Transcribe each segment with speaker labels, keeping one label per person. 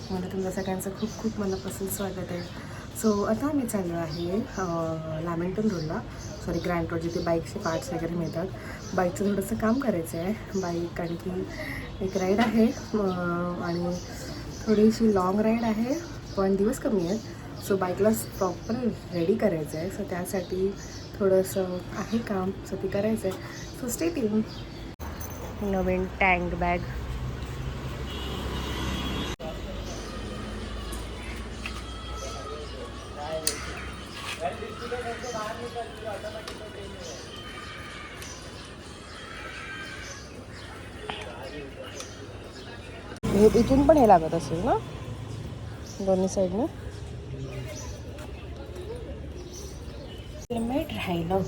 Speaker 1: ब्लॉगमध्ये तुमच्या सगळ्यांचं खूप खूप मनापासून स्वागत आहे. सो आता आम्ही चाललो आहे लॅमेंटन रोडला सॉरी ग्रँड रोड जिथे बाईकचे पार्ट्स वगैरे मिळतात. बाईकचं थोडंसं काम करायचं आहे बाईक आणखी एक राईड आहे आणि थोडीशी लाँग राईड आहे पण दिवस कमी आहेत. सो बाईकला प्रॉपर रेडी करायचं आहे सो त्यासाठी थोडंसं आहे काम सो ते करायचं आहे सो स्टेटिंग नवीन टँक बॅग हे इथून पण हे लागत असेल ना? दोन्ही साईडनं हेल्मेट राहिलं.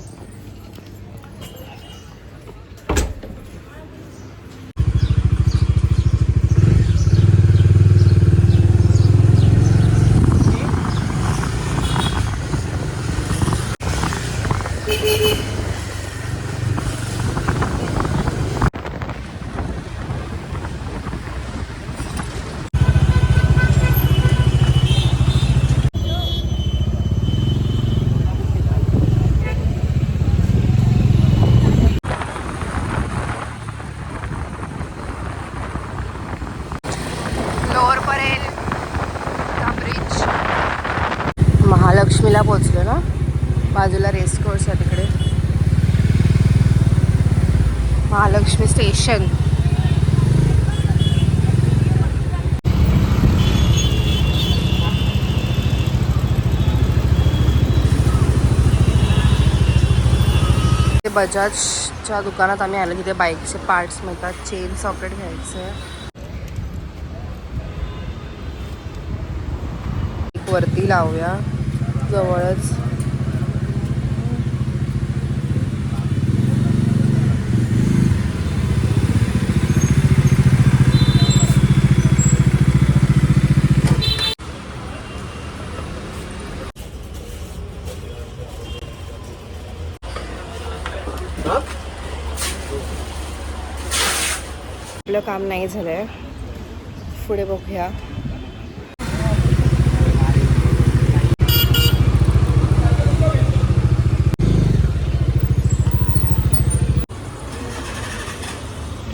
Speaker 1: लक्ष्मीला पोचलो ना? बाजूला रेस कोर्स आहे तिकडे. महालक्ष्मी स्टेशन ते बजाजच्या दुकानात आम्ही आलो तिथे बाईकचे पार्ट्स मिळतात. चेन सॉकेट घ्यायचं. आहे एक वरती लावूया. जवळच. आपलं काम नाही झालंय. पुढे बघूया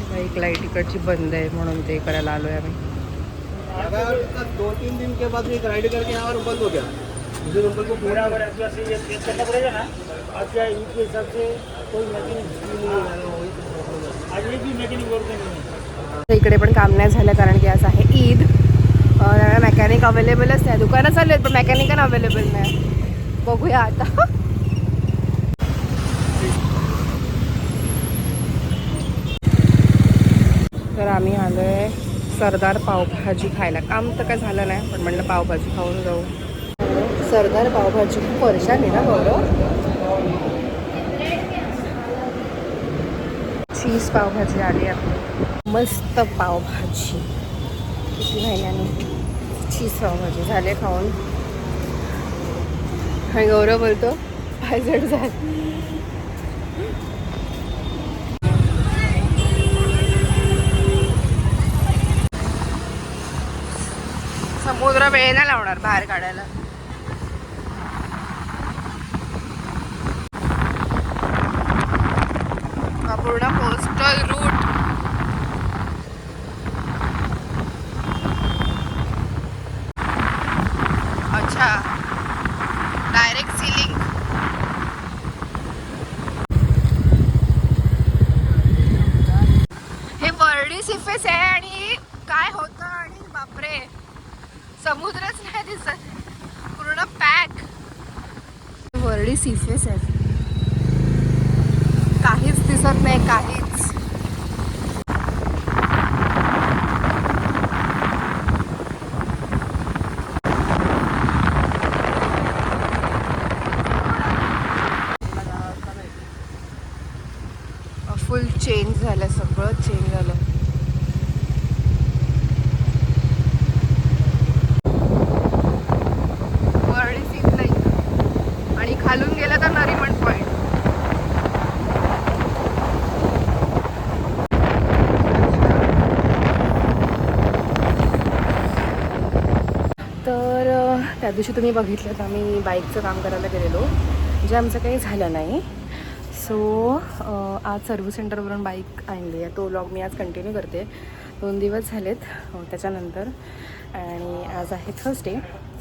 Speaker 1: बाईक लाइट इकडची बंद आहे म्हणून ते करायला आलोय आम्ही.
Speaker 2: अगर उसका दो तीन दिन के बाद एक राइड करके यहाँ पर बंद हो गया मुझे नंबर को
Speaker 3: पूरा अगर ऐसे ऐसे ये चेक करना पड़ेगा ना. आज क्या ईद के हिसाब से कोई मैकेनिक आज एक भी मैकेनिक वर्क नहीं? है
Speaker 1: तर इकडे पण काम नाही झालं कारण की आज आहे ईद. मॅकॅनिक अवेलेबलच नाही दुकानं चालू आहेत पण मॅकॅनिक अवेलेबल नाही. बघूया आता. आम्ही आलो आहे सरदार पावभाजी खायला. काम तर काय झालं नाही पण म्हणलं पावभाजी खाऊन जाऊ. सरदार पावभाजी खूप वर्षाने ना बरं चीज पावभाजी आली आहे मस्त पावभाजी. किती महिन्याने चीज पावभाजी झाले खाऊन. आणि गौरव बोलतो पाय झाली. तुला वेळ नाही लावणार बाहेर काढायला. पूर्ण कोस्टल रूट अच्छा. डायरेक्ट सिलिंग हे वर्डी सिफेस आहे आणि काय होतं आणि बापरे समुद्रच नाही दिसत. पूर्ण पॅक वर्डी सीफेस आहे. काहीच दिसत नाही काहीच. फुल चेंज झालं सगळं चेंज झालं वर्डी सीन नाही आणि खालून गेलं तर नरिमन पॉईंट त्या दिवशी तुम्ही बघितलं आम्ही बाईकचं काम करायला गेलेलो जे आमचं काही झालं नाही. सो आज सर्व्हिस सेंटरवरून बाईक आणली आहे. तो व्लॉग मी आज कंटिन्यू करते. दोन दिवस झालेत त्याच्यानंतर. आणि आज आहे थर्सडे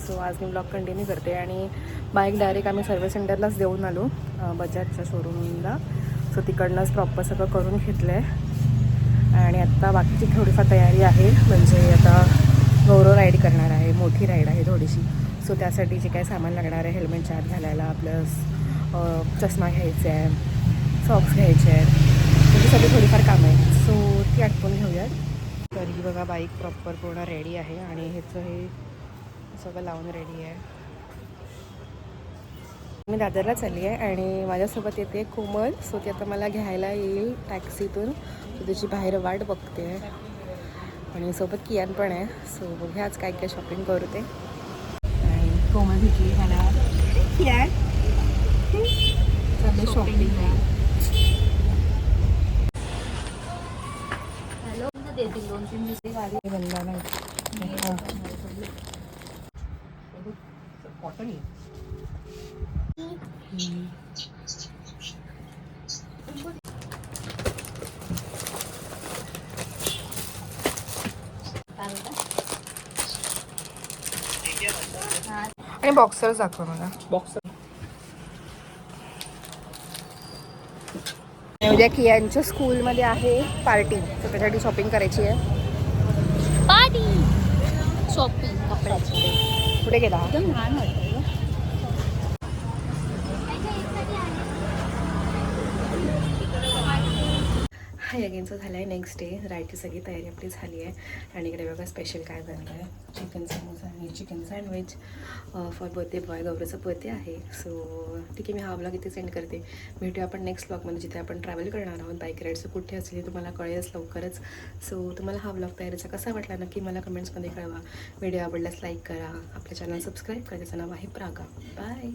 Speaker 1: सो आज मी ब्लॉग कंटिन्यू करते आणि बाईक डायरेक्ट आम्ही सर्व्हिस सेंटरलाच देऊन आलो बजाजच्या शोरूमला सो तिकडनंच प्रॉपर सगळं करून घेतलं आहे आणि आत्ता बाकीची थोडीफार तयारी आहे म्हणजे आता गौरव राईड करणार आहे मोठी राईड आहे थोडीशी. सो त्यासाठी जे काय सामान लागणार आहे हेल्मेटच्या आत घालायला प्लस चष्मा घ्यायचा आहे सॉक्स घ्यायचे आहेत. म्हणजे सगळी थोडीफार कामं आहेत. सो ती आटपून घेऊयात. तरी बघा बाईक प्रॉपर पूर्ण रेडी आहे आणि ह्याचं हे सगळं लावून रेडी आहे. मी दादरला चालली आहे आणि माझ्यासोबत येते कोमल. सो ती आता मला घ्यायला येईल टॅक्सीतून त्याची बाहेर वाट बघते. आणि सोबत कियान पण आहे. सो बघूया आज काय काय शॉपिंग करू ते. आणि कोमल भेटली मला कियान. चालले शॉपिंग
Speaker 4: देतील दोन तीन दिवस. गाडी
Speaker 1: बंदा नाही.
Speaker 2: कॉटन
Speaker 1: आणि बॉक्सर्स दाखव मला.
Speaker 2: बॉक्स
Speaker 1: उद्या कियांच्या स्कूलमध्ये आहे पार्टी तर त्याच्यासाठी शॉपिंग करायची आहे.
Speaker 4: पार्टी शॉपिंग कपड्याची.
Speaker 1: कुठे गेला
Speaker 4: एकदम लहान वाटतं गं.
Speaker 1: झालं आहे नेक्स्ट डे रायची सगळी तयारी आपली झाली आहे. आणि इकडे बघा स्पेशल काय बनलं आहे चिकन समोसा आणि chicken sandwich for birthday boy गौरवचा birthday आहे. सो ठीक आहे मी हा ब्लॉग इथे सेंड करते. भेटूया आपण नेक्स्ट ब्लॉगमध्ये जिथे आपण ट्रॅव्हल करणार आहोत. बाईक राईडचं कुठे असेल तुम्हाला कळेलच लवकरच. सो तुम्हाला हा ब्लॉग तयारीचा कसा वाटला नक्की मला कमेंट्समध्ये कळवा. व्हिडिओ आवडल्यास लाईक करा. आपल्या चॅनल सबस्क्राईब करा. त्याचं नाव आहे प्रागा. बाय